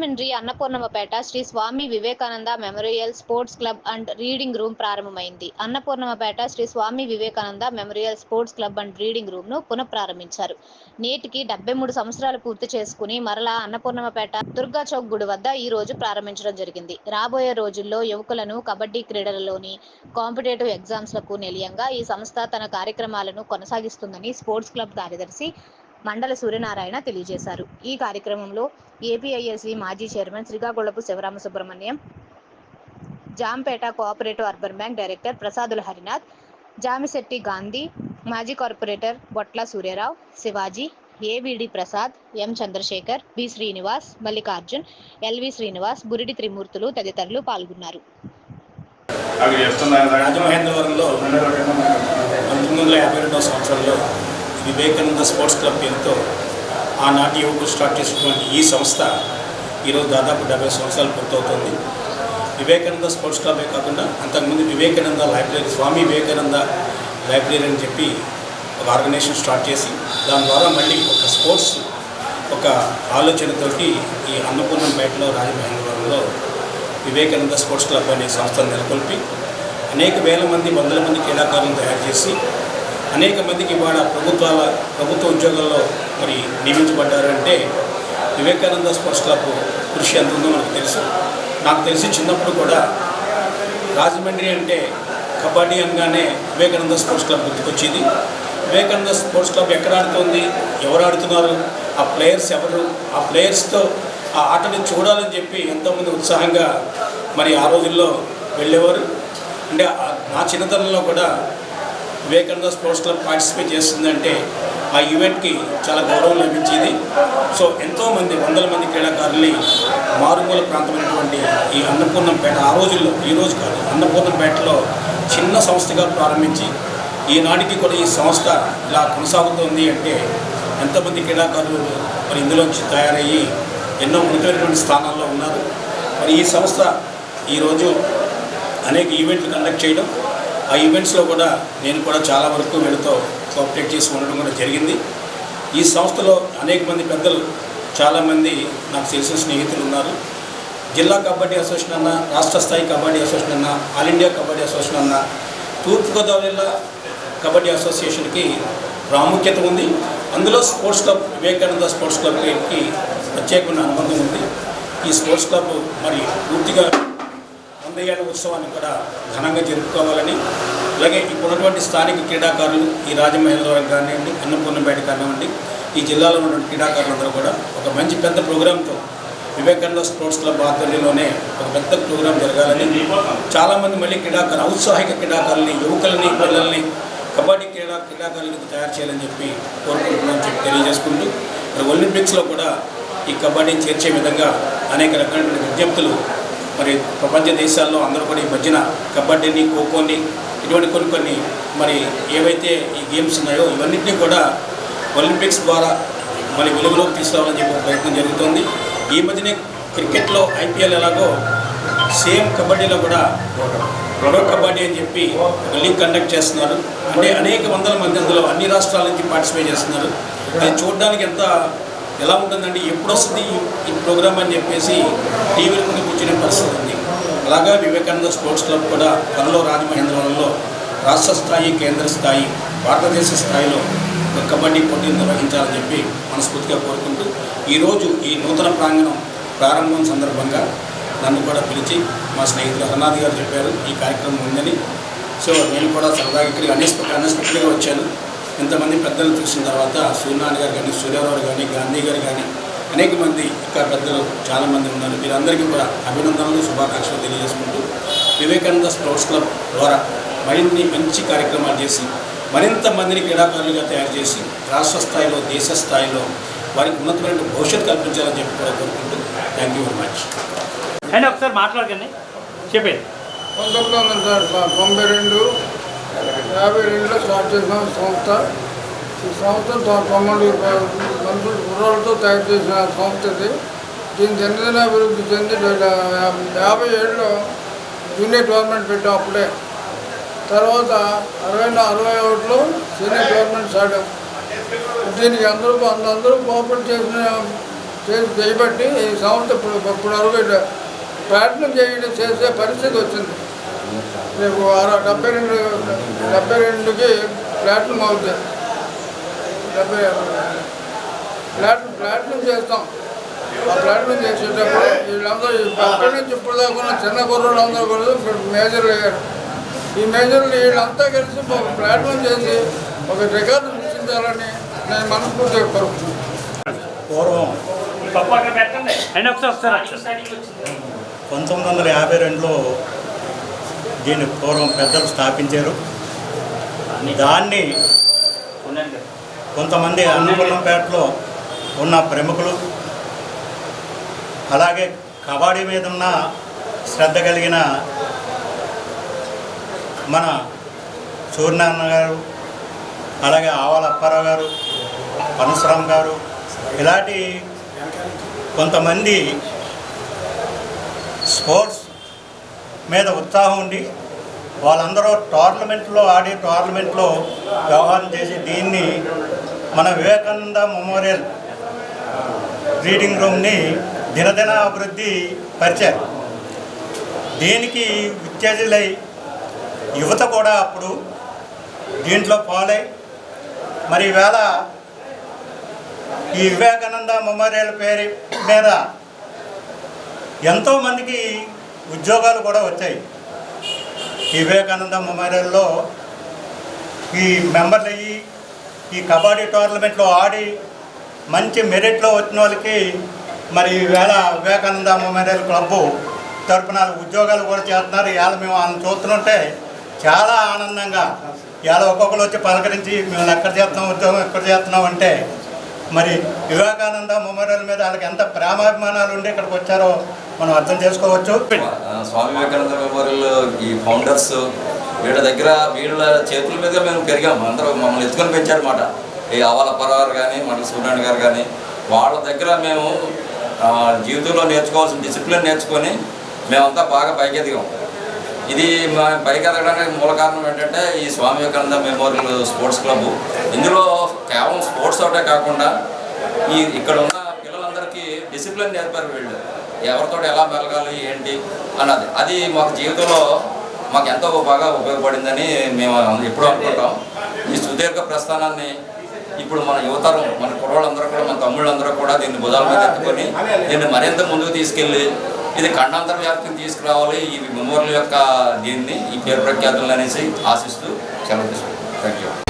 Rajahmundry Annapurnammapeta Shri Swami Vivekananda memorial sports club and reading room ప్రారంభమైంది. Annapurnammapeta Shri Swami Vivekananda memorial sports club and reading రూమ్ను పునఃప్రారంభించారు. నేటికి డెబ్బై మూడు సంవత్సరాలు పూర్తి చేసుకుని మరలా అన్నపూర్ణమ్మపేట దుర్గా చౌక్ గుడి వద్ద ఈ రోజు ప్రారంభించడం జరిగింది. రాబోయే రోజుల్లో యువకులను కబడ్డీ క్రీడలలోని కాంపిటేటివ్ ఎగ్జామ్స్లకు నిలయంగా ఈ సంస్థ తన కార్యక్రమాలను కొనసాగిస్తుందని స్పోర్ట్స్ క్లబ్ కార్యదర్శి మండల సూర్యనారాయణ తెలియజేశారు. ఈ కార్యక్రమంలో ఏపీఐఎస్వి మాజీ chairman Srikakulapu Sivarama Subrahmanyam Jampeta cooperative urban bank director Prasadula Harinath Jamisetti Gandhi మాజీ corporator Botla Suryarao Shivaji AVD Prasad M Chandrasekhar B Srinivas Mallikarjun LV Srinivas Buridi Trimurthulu తదితరులు పాల్గొన్నారు. రాజమహేంద్రవరంలో పంతొమ్మిది వందల యాభై రెండవ సంవత్సరంలో వివేకానంద స్పోర్ట్స్ క్లబ్ పేరుతో ఆనాటి యువకులు స్టార్ట్ చేసినటువంటి ఈ సంస్థ ఈరోజు దాదాపు డెబ్బై సంవత్సరాలు పూర్తవుతుంది. వివేకానంద స్పోర్ట్స్ క్లబే కాకుండా అంతకుముందు వివేకానంద లైబ్రరీ స్వామి వివేకానంద లైబ్రరీ అని చెప్పి ఒక ఆర్గనైజేషన్ స్టార్ట్ చేసి దాని ద్వారా మళ్ళీ ఒక స్పోర్ట్స్ ఒక ఆలోచనతోటి ఈ అన్నపూర్ణం బయటలో రాజమహేంద్రవరంలో వివేకానంద స్పోర్ట్స్ క్లబ్ అనే సంస్థను నెలకొల్పి అనేక వేల మంది వందల మంది క్రీడాకారులను తయారు చేసి అనేక మందికి ఇవాళ ప్రభుత్వాల ప్రభుత్వ ఉద్యోగాల్లో మరి నియమించబడ్డారు అంటే వివేకానంద స్పోర్ట్స్ క్లబ్ కృషి ఎంత ఉందో మనకు తెలుసు. నాకు తెలిసి చిన్నప్పుడు కూడా రాజమండ్రి అంటే కబడ్డీ అనగానే వివేకానంద స్పోర్ట్స్ క్లబ్ గుర్తుకొచ్చేది. వివేకానంద స్పోర్ట్స్ క్లబ్ ఎక్కడ ఆడుతుంది ఎవరు ఆడుతున్నారు ఆ ప్లేయర్స్ ఎవరు ఆ ప్లేయర్స్తో ఆ ఆటని చూడాలని చెప్పి ఎంతోమంది ఉత్సాహంగా మరి ఆ రోజుల్లో వెళ్ళేవారు. అంటే నా చిన్నతనంలో కూడా వివేకానంద స్పోర్ట్స్ క్లబ్ పార్టిసిపేట్ చేస్తుందంటే ఆ ఈవెంట్కి చాలా గౌరవం లభించేది. సో ఎంతోమంది వందల మంది క్రీడాకారుల్ని మారుమూల ప్రాంతమైనటువంటి ఈ అన్నపూర్ణంపేట ఆ రోజుల్లో ఈ రోజు కాదు అన్నపూర్ణంపేటలో చిన్న సంస్థగా ప్రారంభించి ఈనాటికి కూడా ఈ సంస్థ ఇలా కొనసాగుతోంది అంటే ఎంతమంది క్రీడాకారులు మరి ఇందులోంచి తయారయ్యి ఎన్నో ఉన్నతమైనటువంటి స్థానాల్లో ఉన్నారు. మరి ఈ సంస్థ ఈరోజు అనేక ఈవెంట్లు కండక్ట్ చేయడం ఆ ఈవెంట్స్లో కూడా నేను కూడా చాలా వరకు వీళ్ళతో కోఆపరేట్ చేసి ఉండడం కూడా జరిగింది. ఈ సంస్థలో అనేక మంది పెద్దలు చాలామంది నాకు తెలిసిన స్నేహితులు ఉన్నారు. జిల్లా కబడ్డీ అసోసియేషన్ అన్న రాష్ట్ర స్థాయి కబడ్డీ అసోసియేషన్ అన్న ఆల్ ఇండియా కబడ్డీ అసోసియేషన్ అన్న తూర్పుగోదావరి జిల్లా కబడ్డీ అసోసియేషన్కి ప్రాముఖ్యత ఉంది. అందులో స్పోర్ట్స్ క్లబ్ వివేకానంద స్పోర్ట్స్ క్లబ్కి ప్రత్యేకమైన అనుబంధం ఉంది. ఈ స్పోర్ట్స్ క్లబ్ మరి పూర్తిగా వంద ఉత్సవాన్ని కూడా ఘనంగా జరుపుకోవాలని అలాగే ఇప్పుడున్నటువంటి స్థానిక క్రీడాకారులు ఈ రాజమహేంద్రవరం కానివ్వండి అన్నపూర్ణపేట కానివ్వండి ఈ జిల్లాలో ఉన్నటువంటి క్రీడాకారులందరూ కూడా ఒక మంచి పెద్ద ప్రోగ్రాంతో వివేకానంద స్పోర్ట్స్ క్లబ్ ఆధ్వర్యంలోనే ఒక పెద్ద ప్రోగ్రాం జరగాలని చాలామంది మళ్ళీ క్రీడాకారు ఔత్సాహిక క్రీడాకారుల్ని యువకులని పిల్లల్ని కబడ్డీ క్రీడా క్రీడాకారులకు తయారు చేయాలని చెప్పి కోరుకుంటున్నామని చెప్పి తెలియజేసుకుంటూ ఒలింపిక్స్లో కూడా ఈ కబడ్డీని చేర్చే విధంగా అనేక రకాలైన విజ్ఞప్తులు మరి ప్రపంచ దేశాల్లో అందరూ కూడా ఈ మధ్యన కబడ్డీని ఖోఖోని ఇటువంటి కొన్ని కొన్ని మరి ఏవైతే ఈ గేమ్స్ ఉన్నాయో ఇవన్నింటినీ కూడా ఒలింపిక్స్ ద్వారా మరి వెలుగులోకి తీసుకురావాలని చెప్పి ప్రయత్నం జరుగుతోంది. ఈ మధ్యనే క్రికెట్లో ఐపీఎల్ ఎలాగో సేమ్ కబడ్డీలో కూడా ప్రో కబడ్డీ అని చెప్పి లీగ్ కండక్ట్ చేస్తున్నారు. అంటే అనేక వందల మంది అందులో అన్ని రాష్ట్రాల నుంచి పార్టిసిపేట్ చేస్తున్నారు. అది చూడడానికి ఎంత ఎలా ఉంటుందండి ఎప్పుడు వస్తుంది ఈ- ప్రోగ్రామ్ అని చెప్పేసి టీవీల ముందు కూర్చునే పరిస్థితి ఉంది. అలాగా వివేకానంద స్పోర్ట్స్ క్లబ్ కూడా త్వరలో రాజమహేంద్రవరంలో రాష్ట్ర స్థాయి కేంద్ర స్థాయి భారతదేశ స్థాయిలో కబడ్డీ పోటీలు నిర్వహించాలని చెప్పి మనస్ఫూర్తిగా కోరుకుంటూ ఈరోజు ఈ నూతన ప్రాంగణం ప్రారంభం సందర్భంగా నన్ను కూడా పిలిచి మా స్నేహితులు హరనాథ్ గారు చెప్పారు ఈ కార్యక్రమం ఉందని. సో నేను కూడా సరదాగా ఇక్కడికి అన్ఎక్స్పెక్ట్ అన్ఎక్స్పెక్టెడ్గా వచ్చాను. ఇంతమంది పెద్దలు చూసిన తర్వాత సూర్యనారాయణ గారు కానీ సూర్యారావు కానీ గాంధీ గారు కానీ అనేక మంది ఇక్కడ పెద్దలు చాలామంది ఉన్నారు. వీరందరికీ కూడా అభినందనలు శుభాకాంక్షలు తెలియజేసుకుంటూ వివేకానంద స్పోర్ట్స్ క్లబ్ ద్వారా మరిన్ని మంచి కార్యక్రమాలు చేసి మరింత మందిని క్రీడాకారులుగా తయారు చేసి రాష్ట్ర స్థాయిలో దేశ స్థాయిలో వారికి ఉన్నతమైన భవిష్యత్తు కల్పించాలని చెప్పి కూడా కోరుకుంటూ థ్యాంక్ యూ వెరీ మచ్ అండి ఒకసారి మాట్లాడకండి. చెప్పేది. పంతొమ్మిది వందల తొంభై రెండు యాభై రెండులో స్టార్ట్ చేసిన సంస్థ. ఈ సంస్థ తొమ్మిది మనుషులు కుర్రాలతో తయారు చేసిన సంస్థ ఇది. దీని దినదిన అభివృద్ధి చెంది యాభై ఏడులో జూనియర్ టోర్నమెంట్ పెట్టాం అప్పుడే. తర్వాత అరవై అరవై ఒకటిలో సీనియర్ గవర్నమెంట్ సాడాం దీనికి అందరూ అందరూ కోఆపరేట్ చేసిన చేసి చేయబట్టి ఈ సంస్థ ఇప్పుడు ఇప్పుడు అరవై ప్రయత్నం చేయడం చేసే పరిస్థితి వచ్చింది. రేపు అర డెబ్బై రెండు డెబ్బై రెండుకి ప్లాట్నం అవుతుంది డెబ్బై ప్లాట్ ప్లాట్నం చేస్తాం. ఆ ప్లాట్నం చేసేటప్పుడు వీళ్ళందరూ అక్కడి నుంచి ఇప్పుడు దాకా చిన్న కుర్రోళ్ళందరూ కూడా ఇప్పుడు మేజర్లు అయ్యారు. ఈ మేజర్లు వీళ్ళంతా కలిసి ఒక ప్లాట్నం చేసి ఒక రికార్డు సృష్టించాలని నేను మనస్ఫూర్తిగా కోరుకుంటున్నాను. పూర్వం పంతొమ్మిది వందల యాభై రెండులో దీన్ని పూర్వం పెద్దలు స్థాపించారు. దాన్ని కొంతమంది అన్నపల్లంపేటలో ఉన్న ప్రముఖులు అలాగే కబడ్డీ మీద ఉన్న శ్రద్ధ కలిగిన మన సూర్యనారాయణ గారు అలాగే ఆవాల అప్పారావు గారు పరశురామ్ గారు ఇలాంటి కొంతమంది స్పోర్ట్స్ మీద ఉత్సాహం ఉండి వాళ్ళందరూ టోర్నమెంట్లో ఆడి టోర్నమెంట్లో వ్యవహారం చేసి దీన్ని మన వివేకానంద మెమోరియల్ రీడింగ్ రూమ్ని దినదిన అభివృద్ధి పరిచారు. దీనికి ఉత్తేజులై యువత కూడా అప్పుడు దీంట్లో పాలై మరి వేళ ఈ వివేకానంద మెమోరియల్ పేరు మీద ఎంతోమందికి ఉద్యోగాలు కూడా వచ్చాయి. వివేకానంద మెమోరియల్లో ఈ మెంబర్లు అయ్యి ఈ కబడ్డీ టోర్నమెంట్లో ఆడి మంచి మెరిట్లో వచ్చిన వాళ్ళకి మరి ఈవేళ వివేకానంద మెమోరియల్ క్లబ్బు తరపున ఉద్యోగాలు కూడా చేస్తున్నారు. ఇవాళ మేము వాళ్ళని చూస్తుంటే చాలా ఆనందంగా ఇవాళ ఒక్కొక్కరు వచ్చి పలకరించి మేము ఎక్కడ చేస్తున్నాం ఉద్యోగం ఎక్కడ చేస్తున్నాం అంటే మరి వివేకానంద మెమోరియల్ మీద వాళ్ళకి ఎంత ప్రేమాభిమానాలు ఉండి ఇక్కడికి వచ్చారో మనం అర్థం చేసుకోవచ్చు. స్వామి వివేకానంద మెమోరియల్ ఈ ఫౌండర్స్ వీళ్ళ దగ్గర వీళ్ళ చేతుల మీద మేము పెరిగాము అందరూ మమ్మల్ని ఎత్తుకొని పెంచారన్నమాట. ఈ అవాల పరవారు కానీ మండల సూర్యనారాయణ గారు కానీ వాళ్ళ దగ్గర మేము జీవితంలో నేర్చుకోవాల్సిన డిసిప్లిన్ నేర్చుకొని మేమంతా బాగా పైకి ఎదిగాం. ఇది మా పైకి ఎదగడానికి మూల కారణం ఏంటంటే ఈ Swami Vivekananda memorial sports club. ఇందులో కేవలం స్పోర్ట్స్ ఒకటే కాకుండా ఈ ఇక్కడ ఉన్న పిల్లలందరికీ డిసిప్లిన్ నేర్పారు వీళ్ళు. ఎవరితో ఎలా మెలగాలి ఏంటి అన్నది. అది మాకు జీవితంలో మాకు ఎంతో బాగా ఉపయోగపడిందని మేము ఎప్పుడూ అనుకుంటాం. ఈ సుదీర్ఘ ప్రస్థానాన్ని ఇప్పుడు మన యువతరం మన కుర్రోళ్ళందరూ కూడా మన తమ్ముళ్ళందరూ కూడా దీన్ని భుజాల మీద ఎత్తుకొని దీన్ని మరింత ముందుకు తీసుకెళ్ళి ఇది ఖండాంతర వ్యాప్తిని తీసుకురావాలి. ఈ మెమోరియల్ యొక్క దీన్ని ఈ పేరు ప్రఖ్యాతులు అనేసి ఆశిస్తూ సెలవు తీసుకుంటాం థ్యాంక్ యూ